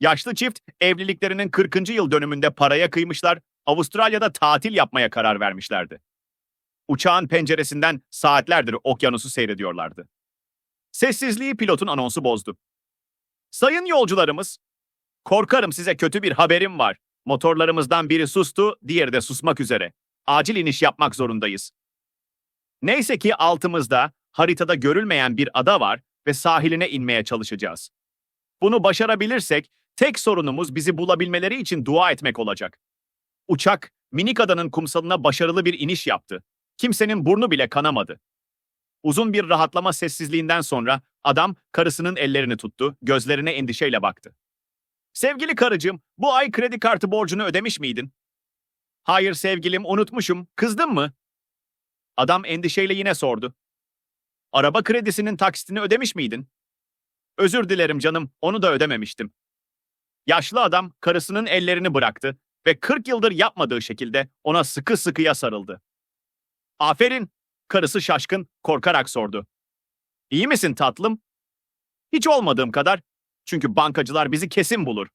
Yaşlı çift evliliklerinin 40. yıl dönümünde paraya kıymışlar, Avustralya'da tatil yapmaya karar vermişlerdi. Uçağın penceresinden saatlerdir okyanusu seyrediyorlardı. Sessizliği pilotun anonsu bozdu. Sayın yolcularımız, korkarım size kötü bir haberim var. Motorlarımızdan biri sustu, diğeri de susmak üzere. Acil iniş yapmak zorundayız. Neyse ki altımızda haritada görülmeyen bir ada var ve sahiline inmeye çalışacağız. Bunu başarabilirsek tek sorunumuz bizi bulabilmeleri için dua etmek olacak. Uçak minik adanın kumsalına başarılı bir iniş yaptı. Kimsenin burnu bile kanamadı. Uzun bir rahatlama sessizliğinden sonra adam karısının ellerini tuttu, gözlerine endişeyle baktı. Sevgili karıcığım, bu ay kredi kartı borcunu ödemiş miydin? Hayır sevgilim, unutmuşum. Kızdın mı? Adam endişeyle yine sordu. Araba kredisinin taksitini ödemiş miydin? Özür dilerim canım, onu da ödememiştim. Yaşlı adam karısının ellerini bıraktı ve 40 yıldır yapmadığı şekilde ona sıkı sıkıya sarıldı. Aferin, karısı şaşkın, korkarak sordu. İyi misin tatlım? Hiç olmadığım kadar. Çünkü bankacılar bizi kesin bulur.